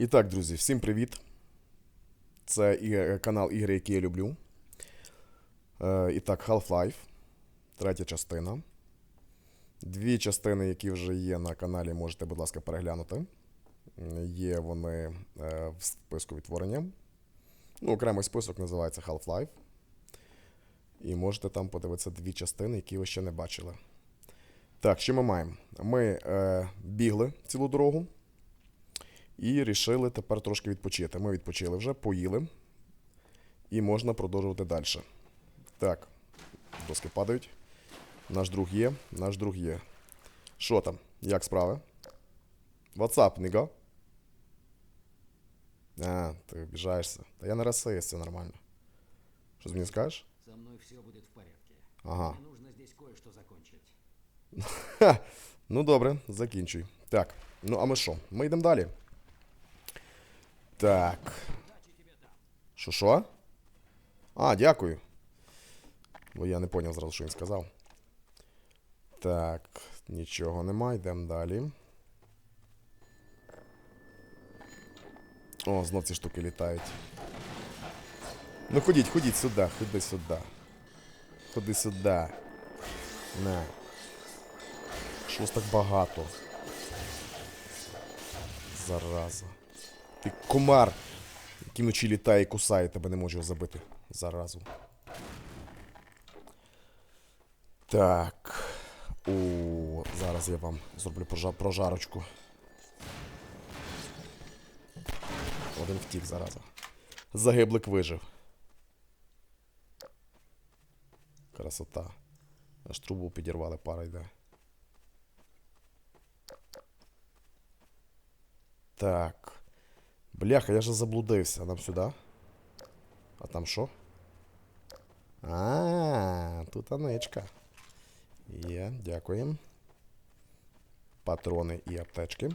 І так, друзі, всім привіт. Це і- канал ігри, які я люблю. Е, і так, Half-Life, третя частина. Дві частини, які вже є на каналі, можете, будь ласка, переглянути. Є вони е, в списку відтворення. Ну, окремий список називається Half-Life. І можете там подивитися дві частини, які ви ще не бачили. Так, що ми маємо? Ми е, бігли цілу дорогу. І рішили тепер трошки відпочити. Ми відпочили вже, поїли. І можна продовжувати далі. Так, доски падають. Наш друг є, наш друг є. Що там? Як справи? WhatsApp, ніга? А, ти обіжаєшся. Та я не расист, це нормально. Що ти мені скажеш? Со мной все будет в порядке. Ага. Мне нужно здесь кое-что закончить. Ну добре, закінчуй. Так, ну а ми що? Ми йдемо далі. Так. Що що? А, дякую. Бо я не поняв зразу, що він сказав. Так, нічого нема, йдемо далі. О, знов ці штуки літають. Ну ходіть, ходіть сюди, ходи сюди. Ходи сюди. На. Що вас так багато? Зараза. Ти комар, який вночі літає і кусає, тебе не можу забити. Заразу. Так. О, зараз я вам зроблю прожа- прожарочку. Один втік, зараза. Загиблик вижив. Красота. Аж трубу підірвали, пара йде. Так. Бляха, я же заблудився. Нам сюди. А там що? А, -а, -а тут аничка. Є, дякуємо. Патрони і аптечки.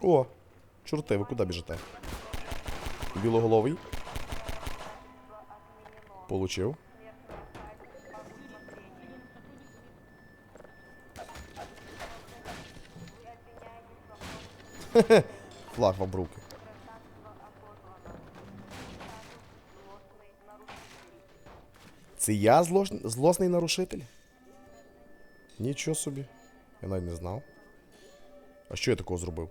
О! Чорти, ви куди біжите? Білоголовий. Получив. Флаг вам в руки. Це я злош... злосний нарушитель? Нічого собі. Я навіть не знав. А що я такого зробив?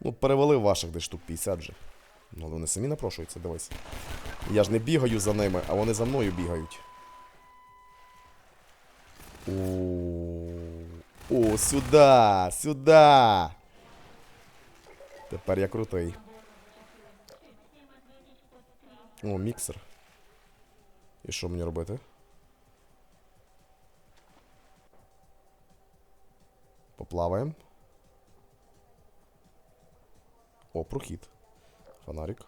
Ну, перевалив ваших десь штук 50 вже. Ну, але вони самі напрошуються, дивись. Я ж не бігаю за ними, а вони за мною бігають. О, О, сюди! Сюди! Тепер я крутий. О, міксер. І що мені робити? Поплаваємо. О, прохід. Фонарик.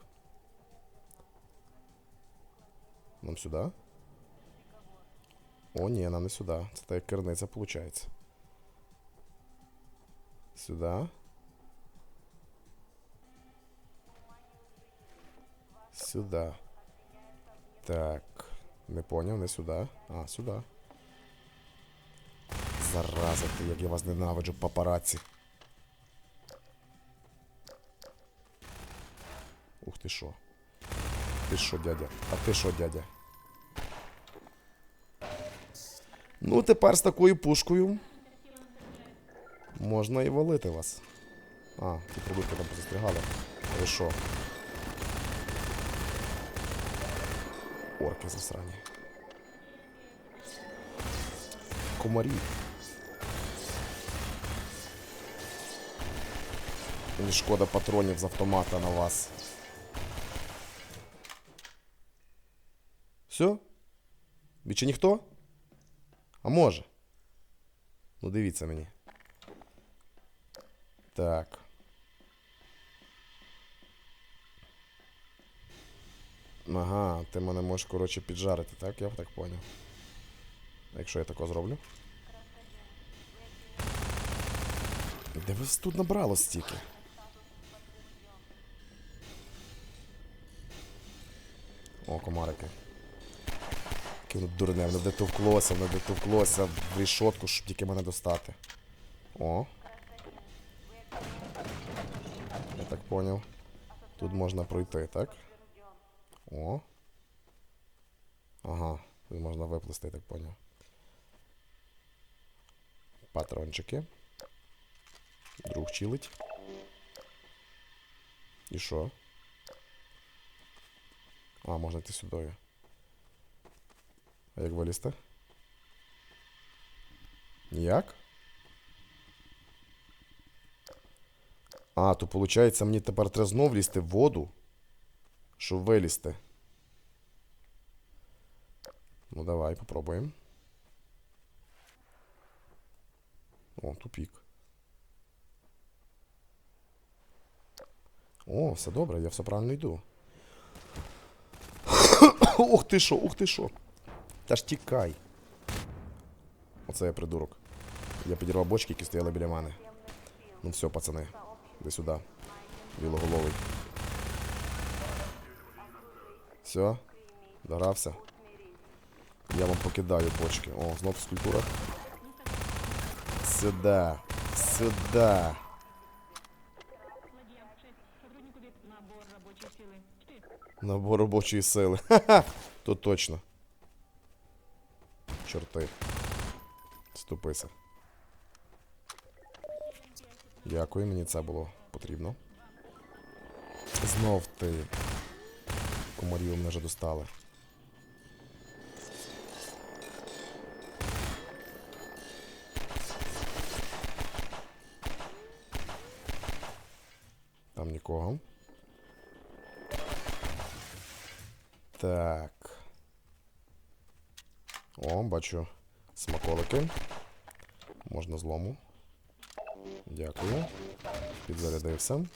Нам сюди? О, ні, нам не сюди. Це так як керниця виходить. Сюди. Сюди. Так. Не поняв, не сюди. А, сюди. Зараза ти, як я вас ненавиджу, папараці. Ух ти що. Ти що, дядя? А ти що, дядя? Ну, тепер з такою пушкою можна і валити вас. А, ті прибутки там позастрігали. Ви що? Орки засрані. Комарі. Мені шкода патронів з автомата на вас. Все? Більше ніхто? А може? Ну дивіться мені. Так. Ага, ти мене можеш, коротше, піджарити, так? Я так поняв. Якщо я тако зроблю. Де вас тут набрало стільки? О, комарики. Яке воно дурне, воно дотовклося, воно дотовклося в рішотку, щоб тільки мене достати. О. Я так поняв. Тут можна пройти, так? О. Ага, тут можна виплисти, я так поняв. Патрончики. Друг чилить. І що? А, можна йти сюди. А як вилізти? Ніяк? А, то виходить, мені тепер треба знов лізти в воду, щоб вилізти. Ну, давай, попробуємо. О, тупік. О, все добре, я все правильно йду. Ух ти що, ух ти що. Та ж тікай. Оце я придурок. Я підірвав бочки, які стояли біля мене. Ну все, пацани. Іди сюди. Білоголовий. Все. Догрався. Я вам покидаю бочки. О, знов скульптура. Сюда. Сюда. Ладья, 6. Сотруднику вид набор рабочей силы. 4. Набор робочої сили. Ха-ха! То точно. Чорти. Ступися. Дякую, мені це було потрібно. Знов ти. Комарів мене вже достали. Там нікого. Так. О, бачу смаколики. Можна злому. Дякую. Підзарядився.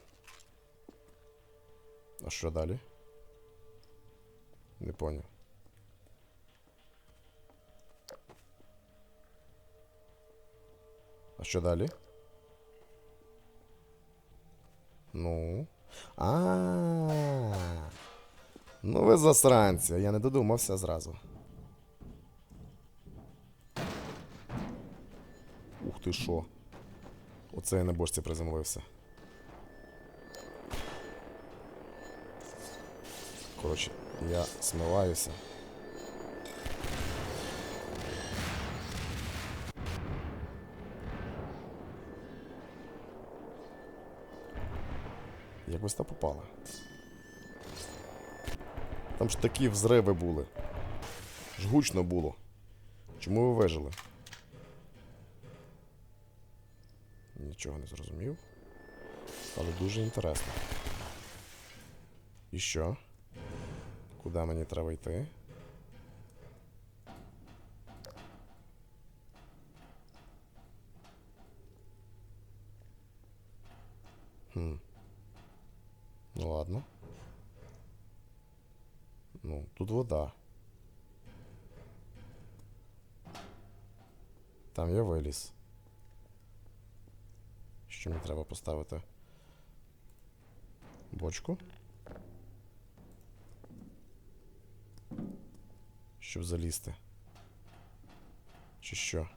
А що далі? Не поняв. А що далі? Ну. А. Ну ви засранці, я не додумався зразу. Ух ти що. Оце я на бочці приземлився. Коротше, я смиваюся. Як ви сюди попали? Там ж такі взриви були. Ж було. Чому ви вижили? Нічого не зрозумів. Але дуже інтересно. І що? Куди мені треба йти? Хм. Ну ладно. Ну, тут вода. Там я виліз. Що мені треба поставити? Бочку. Щоб залізти. Чи що?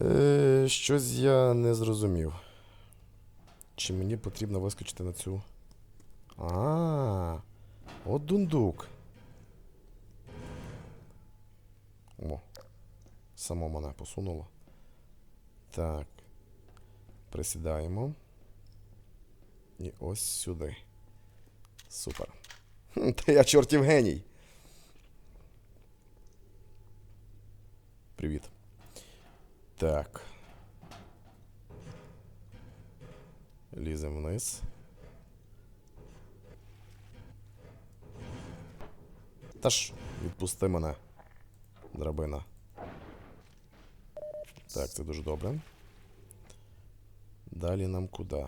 Е, щось я не зрозумів. Чи мені потрібно вискочити на цю. А, от дундук. О, само мене посунуло. Так. Присідаємо. І ось сюди. Супер. Хм, Та я чортів геній. Привіт. Так. Ліземо вниз. Та ж, відпусти мене, драбина. Так, це дуже добре. Далі нам куди?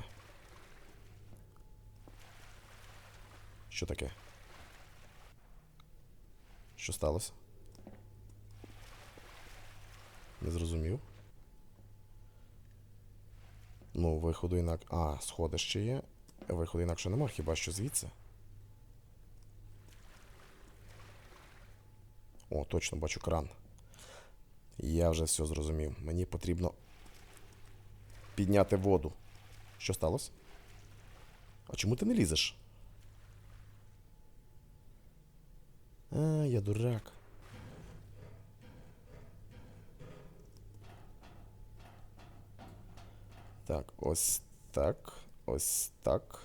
Що таке? Що сталося? Не зрозумів. Ну, виходу інак. А, сходи ще є. Виходу інакше нема, хіба що звідси. О, точно бачу кран. Я вже все зрозумів. Мені потрібно підняти воду. Що сталося? А чому ти не лізеш? А, я дурак. Так, ось так. Ось так.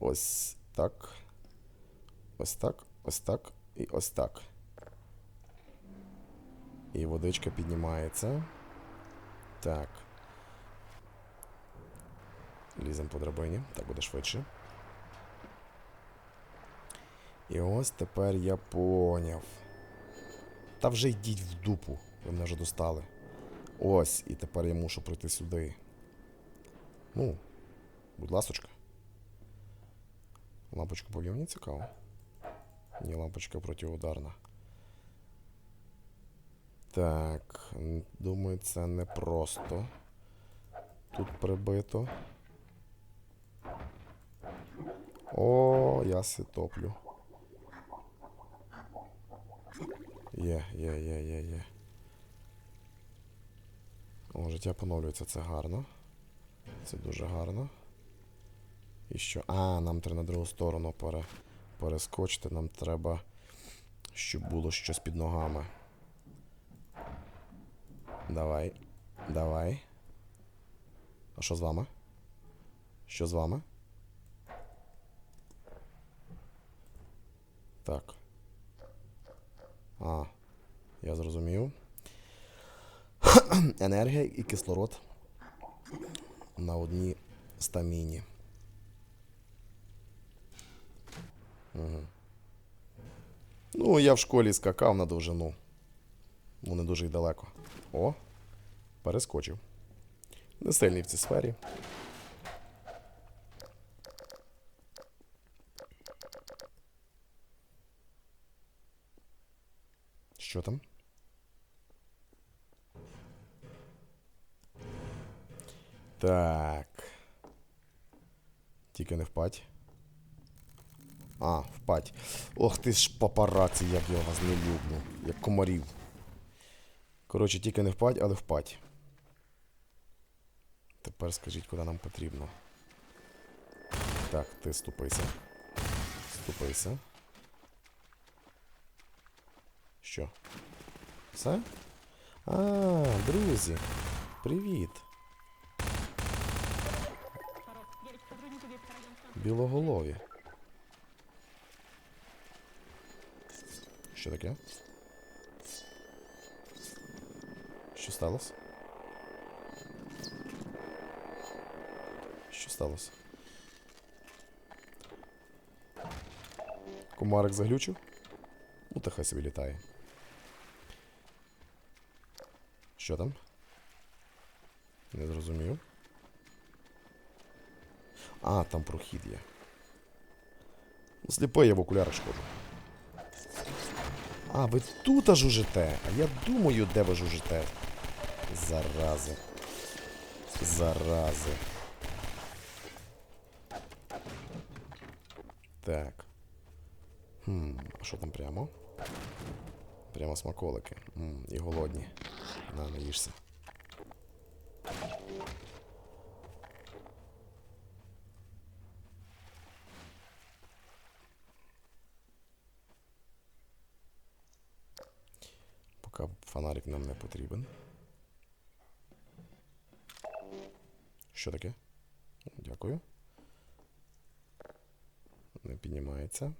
Ось так. Ось так, ось так і ось так. І водичка піднімається. Так. Лізем по драбині. Так буде швидше. І ось тепер я поняв. Та вже йдіть в дупу. Ви мене вже достали. Ось, і тепер я мушу прийти сюди. Ну, будь ласочка. Лампочку повів, мені цікаво. Ні, лампочка протиударна. Так, думаю, це не просто. Тут прибито. О, я сі топлю. Є, є, є, є, є. О, життя поновлюється, це гарно. Це дуже гарно. І що? А, нам треба на другу сторону пере... перескочити. Нам треба, щоб було щось під ногами. Давай. Давай. А що з вами? Що з вами? Так. А, я зрозумів. Енергія і кислород на одній стаміні. Угу. Ну, я в школі скакав на довжину. Ну, не дуже й далеко. О, перескочив. Не сильний в цій сфері. Що там? Так. Тільки не впать. А, впать. Ох ти ж папараці, як я вас не люблю. Як комарів. Коротше, тільки не впать, але впать. Тепер скажіть, куди нам потрібно. Так, ти ступися. Ступися. Що? Все? А, друзі. Привіт. Білоголові. Що таке? Що сталося? Що сталося? Комарик заглючив? Ну, та хай собі літає. Що там? Не зрозумів. А, там прохід є. Сліпий я в окулярах шкоджу. А, ви тут аж. А я думаю, де ви жужите. Зарази. Зарази. Так. Хм, а що там прямо? Прямо смаколики. М, і голодні. На, наїшся. Поки фонарик нам не потрібен. Що таке? Дякую. Не піднімається.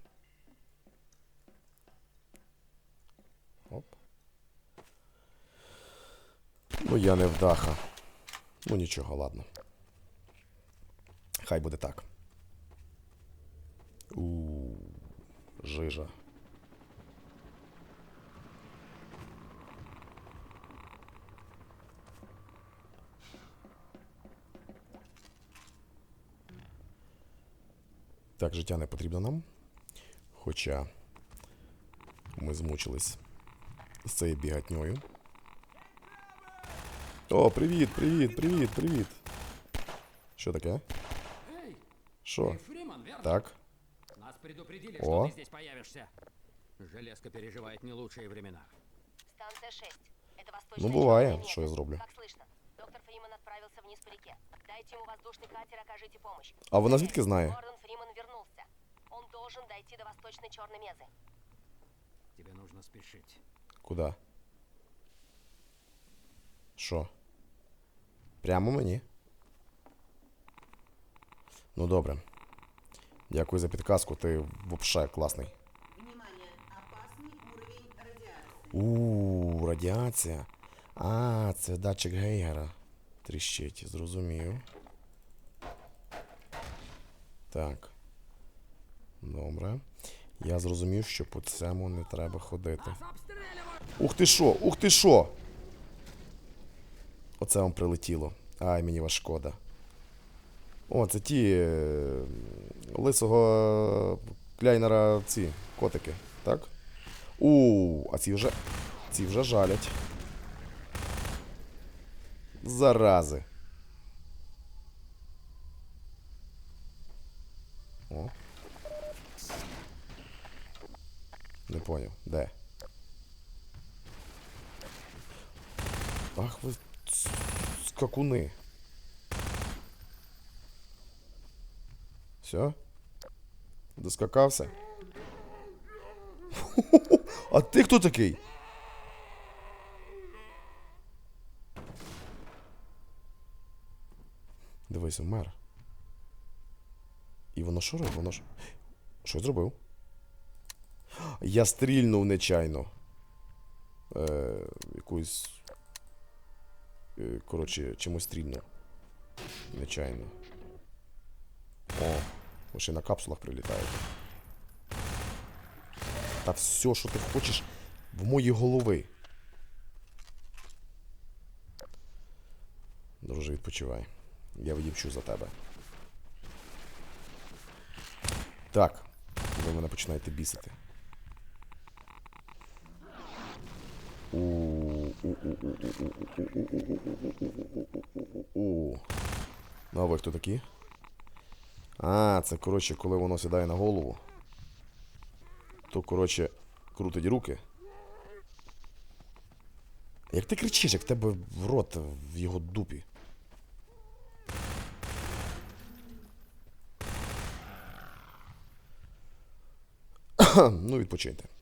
Оп. Ну, я не вдаха. Ну нічого, ладно. Хай буде так. У жижа. Так, життя не потрібно нам. Хоча ми змучились з цією бігатньою. О, привіт, привіт, привіт, привіт. Що таке? Эй, Що? ты Фриман, верно? Так. Нас предупредили, О. что ты здесь появишься. Железка переживает не лучшие времена. Станция 6. Это Ну, восточная бывает, часть что я зроблю. Как слышно? Доктор Фриман отправился вниз по реке. Дайте ему воздушный катер, окажите помощь. А вона звідки знає? Гордон Фриман вернулся. Он должен дойти до восточной черной мезы. Тебе нужно спешить. Куда? Що? Прямо мені? Ну добре. Дякую за підказку, ти вообще класний. Внимание! Опасный уровень радиации. У, радіація. А, це датчик Гейгера. Тріщить, зрозумів. Так. Добре. Я зрозумів, що по цьому не треба ходити. Ух ти що, ух ти що! Оце вам прилетіло. Ай, мені вас шкода. О, це ті е, лисого кляйнера ці котики, так? У, а ці вже. Ці вже жалять. Зарази. О. Не поняв. Де? Ах ви скакуни. Все? Доскакався? А ти хто такий? Дивись, вмер. І воно що робить? Воно ж. Що зробив? Я стрільнув нечайно. Е, якусь. Е, коротше, чимось стрільнув. Нечайно. О, ви ще на капсулах прилітаєте. Та все, що ти хочеш в мої голови. Друже, відпочивай. Я відіпчу за тебе. Так. Ви мене починаєте бісити. У. Ну, а ви хто такі? А, це, коротше, коли воно сідає на голову, то, коротше, крутить руки. Як ти кричиш, як в тебе в рот в його дупі? ну, відпочиньте.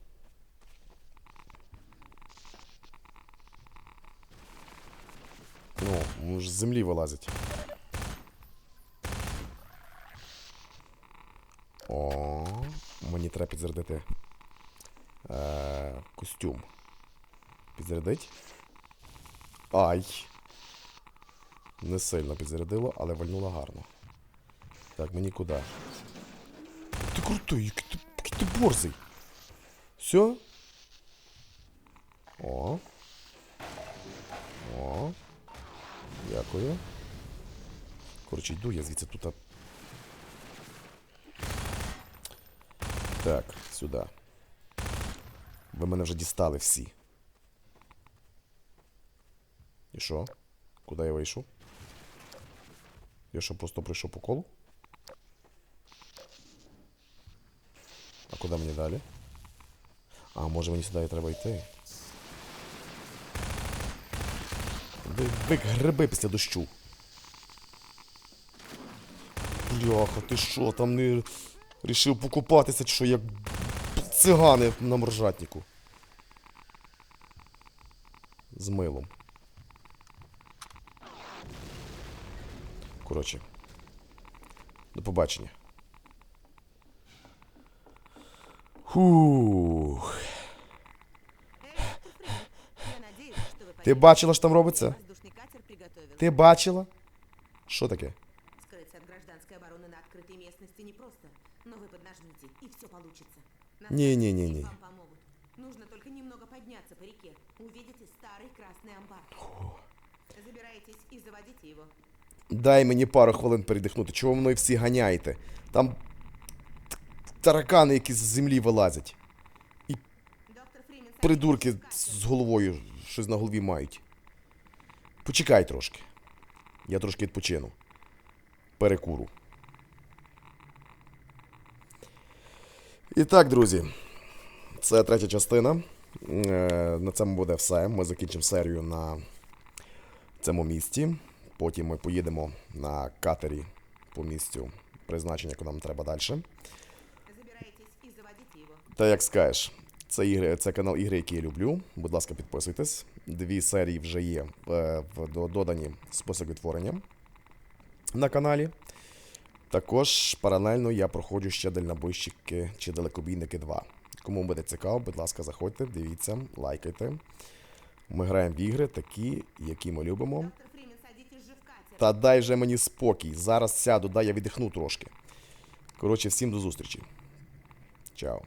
Ну, ж з землі вилазить. О, мені треба підзарядити е, костюм. Підзарядить? Ай. Не сильно підзарядило, але вальнуло гарно. Так, мені куди? Ти крутий, який ти, який ти борзий. Все? О. Дякую. Коротше, йду я звідси тут. Так, сюди. Ви мене вже дістали всі. І що? Куди я вийшов? Я що, просто прийшов по колу? А куди мені далі? А, може мені сюди і треба йти? Ви, ви гриби після дощу. Бляха, ти що, там не рішив покупатися, чи що, як цигани на моржатнику. З милом. Коротше. До побачення. Фух. Ти бачила, що там робиться? Воздушный катер приготовил. Ти бачила? Що таке? Скрыться от гражданской обороны на открытой местности непросто, но вы поднажмите, и все получится. На Не-не-не-не. станции Вам помогут. Нужно только немного подняться по реке. Увидите старый красный амбар. Забирайтесь и заводите его. Дай мені пару хвилин передихнути. Чого ви мною всі ганяєте? Там т- таракани, які з землі вилазять. Доктор Фримен... Придурки садитесь в катер. з головою щось на голові мають. Почекай трошки. Я трошки відпочину. Перекуру. І так, друзі. Це третя частина. Е, На цьому буде все. Ми закінчимо серію на цьому місті. Потім ми поїдемо на катері по місцю призначення, куди нам треба далі. Та як скажеш, це, ігри, це канал ігри, які я люблю. Будь ласка, підписуйтесь. Дві серії вже є е, в додані спосіб відтворення на каналі. Також паралельно я проходжу ще дальнобойщики чи далекобійники 2. Кому буде цікаво, будь ласка, заходьте, дивіться, лайкайте. Ми граємо в ігри такі, які ми любимо. Та дай же мені спокій. Зараз сяду, дай я віддихну трошки. Коротше, всім до зустрічі. Чао.